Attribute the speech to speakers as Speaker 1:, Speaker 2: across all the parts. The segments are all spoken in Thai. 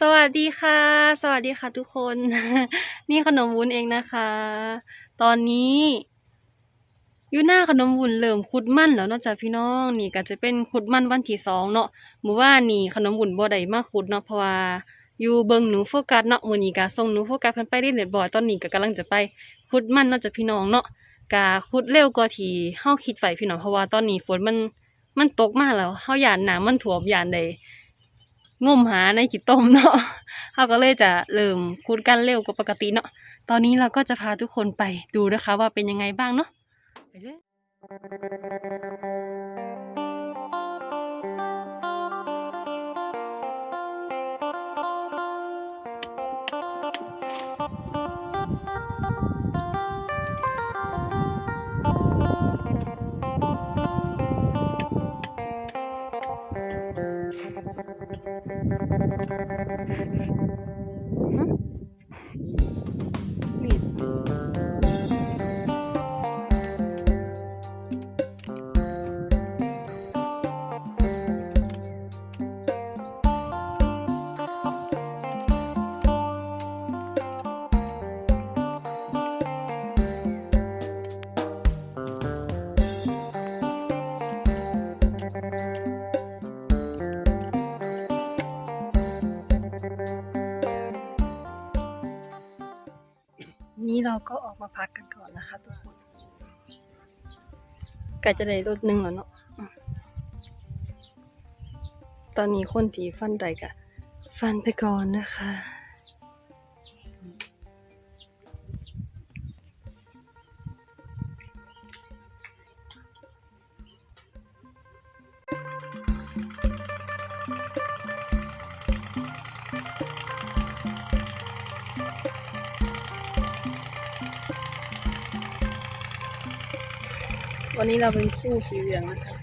Speaker 1: สวัสดีค่ะ สวัสดีค่ะทุกคน นี่ขนมวุ้นเองนะคะ ตอนนี้อยู่หน้าขนมวุ้นเริ่มขุดมันแล้วนาะจ้ะพี่น้องนี่ก็จะเป็นขุดมันวันที่สองเนาะเมื่อวานี่ขนมวุ้นบ่ได้มาขุดเนาะเพราะว่าอยู่เบิ่งหนูโฟกัสเนาะมื้อนี้ก็ส่งหนูโฟกัสเพิ่นไปเรียนเรียบร้อยตอนนี้ก็กำลังจะไปขุดมันนาะจ้ะพี่น้องเนาะก็ขุดเร็วกว่าที่เฮาคิดไว้พี่น้องเพราะว่าตอนนี้ฝนมันมันตกมาแล้วเฮาย่านน้ำมันท่วมย่านใด งมหาในขีดต้มเนาะเขาก็เลยจะเริ่มคูดกันเร็วกว่าปกติเนาะ ตอนนี้เราก็จะพาทุกคนไปดูนะคะว่าเป็นยังไงบ้างเนาะ ไปเลย นี่เราก็ออกมาพักกันก่อนนะคะทุกคนกจะได้รถหนึ่งแล้วเนาะตอนนี้คนที่ฟันใดกะ ฟันไปก่อนนะคะ วันนี้เราเป็นคู่สีเหลืองนะคะ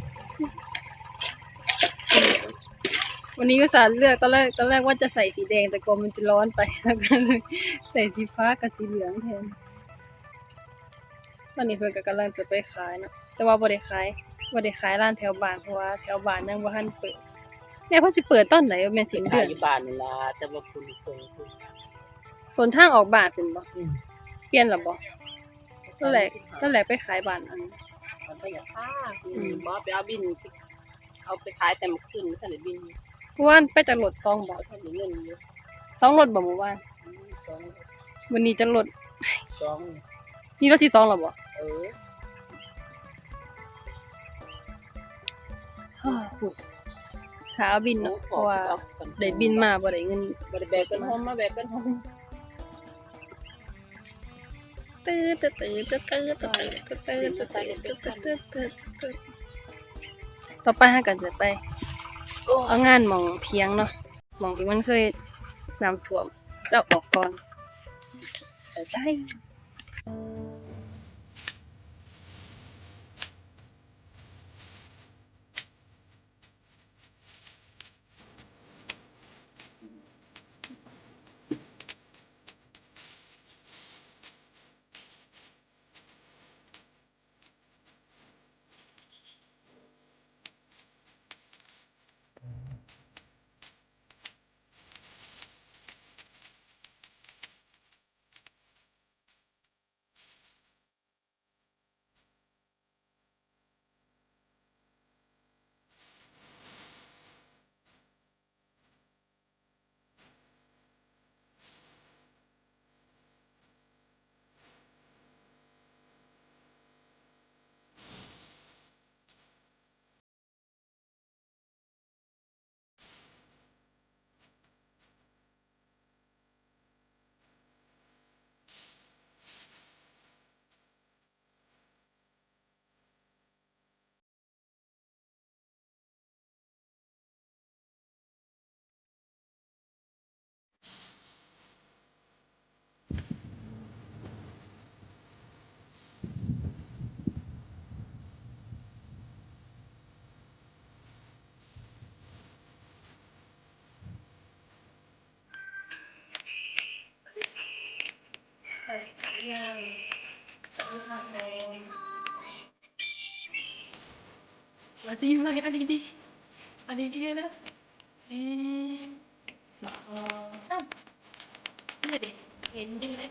Speaker 1: วันนี้ก็สารเลือกตอนแรกตอนแรกว่าจะใส่สีแดงแต่กลัวมันจะร้อนไปแล้วก็เลยใส่สีฟ้ากับสีเหลืองแทน ตอนนี้เพื่อนก็กำลังจะไปขายเนาะแต่ว่าบ่ได้ขายบ่ได้ขายร้านแถวบ้านเพราะว่าแถวบ้านยังบ่ทันเปิดแม่เพิ่นสิเปิดตอนไหนแม่สิง
Speaker 2: ไป
Speaker 1: เดื
Speaker 2: ขา
Speaker 1: อยน
Speaker 2: อยู่บ้านนี่ล่ะจะมาคุณส่งคุณ
Speaker 1: ส่วนทางออกบ้านเป็นบ่
Speaker 2: อืม
Speaker 1: เปลี่ยนแล้วบ่ตอนแรกตอนแรกไปขายบ้านอัน
Speaker 2: มันก็อยากฆ่า
Speaker 1: อืม
Speaker 2: บ่ไปเอาบิน เอาไปขายแต่มันขึ้นไม่ทันได้บิน
Speaker 1: เมื่อวานไปจากรถสองบ่
Speaker 2: บ่ทันได้เงินอยู่
Speaker 1: สองรถบ่เมื่อวาน
Speaker 2: สอง
Speaker 1: วันนี้จะรถ
Speaker 2: สอง
Speaker 1: นี่รถที่สองแล้วบ่
Speaker 2: เออ
Speaker 1: ฮ่าหูขาเอาบินเนาะเพราะว่าได้บินมาบ่ได้เงิน
Speaker 2: บ่ได้แบกกันหอมมาแบกกันหอม
Speaker 1: ตื้อตื้อตื้อตื้อตื้อตื้อตื้อตื้อตื้อตื้อตื้อตื้อตื้อตื้อต่อไปฮะก็จะไปเอางานหมองเทียงเนาะหมองที่มันเคยน้ำท่วมจะเอาออกก่อนได้
Speaker 3: Mary. Salamat, Mary. Mati yung mga alidi. Alidi yan ah. Eh, sa, saan? Ano din? Hindi.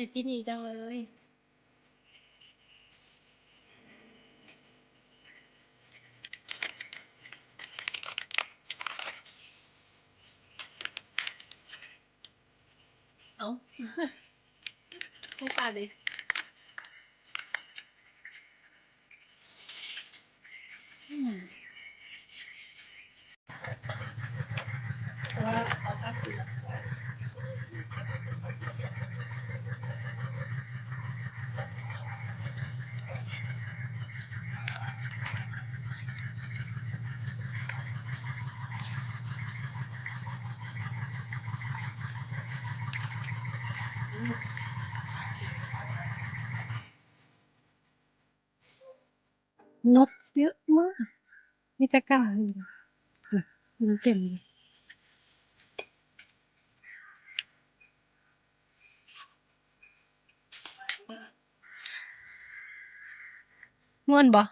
Speaker 4: เด็
Speaker 3: กกินอีกจังเลย เอา ให้ปาดเลยอืม
Speaker 2: ว่าเอาพักกิน
Speaker 1: นกเยอะ มากมีตะกร้าอยู่มันเต็มม่วนบ่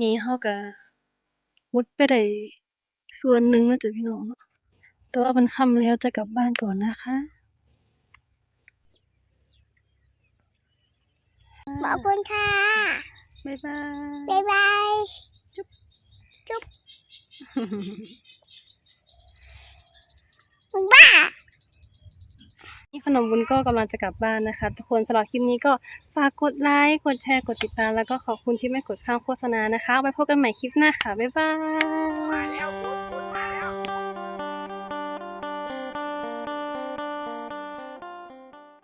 Speaker 1: นี่เฮาก็มุดไปได้ส่วนหนึ่งแล้วจ้ะพี่น้องเนาะ แต่ว่ามันค่ำแล้วจะกลับบ้านก่อนนะคะ
Speaker 4: ขอบคุณค่ะ
Speaker 1: บ๊ายบาย
Speaker 4: บ๊ายบาย
Speaker 1: จุ๊บ
Speaker 4: จุ๊บมึงบ้า
Speaker 1: ขนมบุญก็กำลังจะกลับบ้านนะคะ ทุกคนสำหรับคลิปนี้ก็ฝากกดไลค์กดแชร์กดติดตามแล้วก็ขอบคุณที่ไม่กดข้ามโฆษณานะคะ ไว้พบกันใหม่คลิปหน้าค่ะ บ๊ายบาย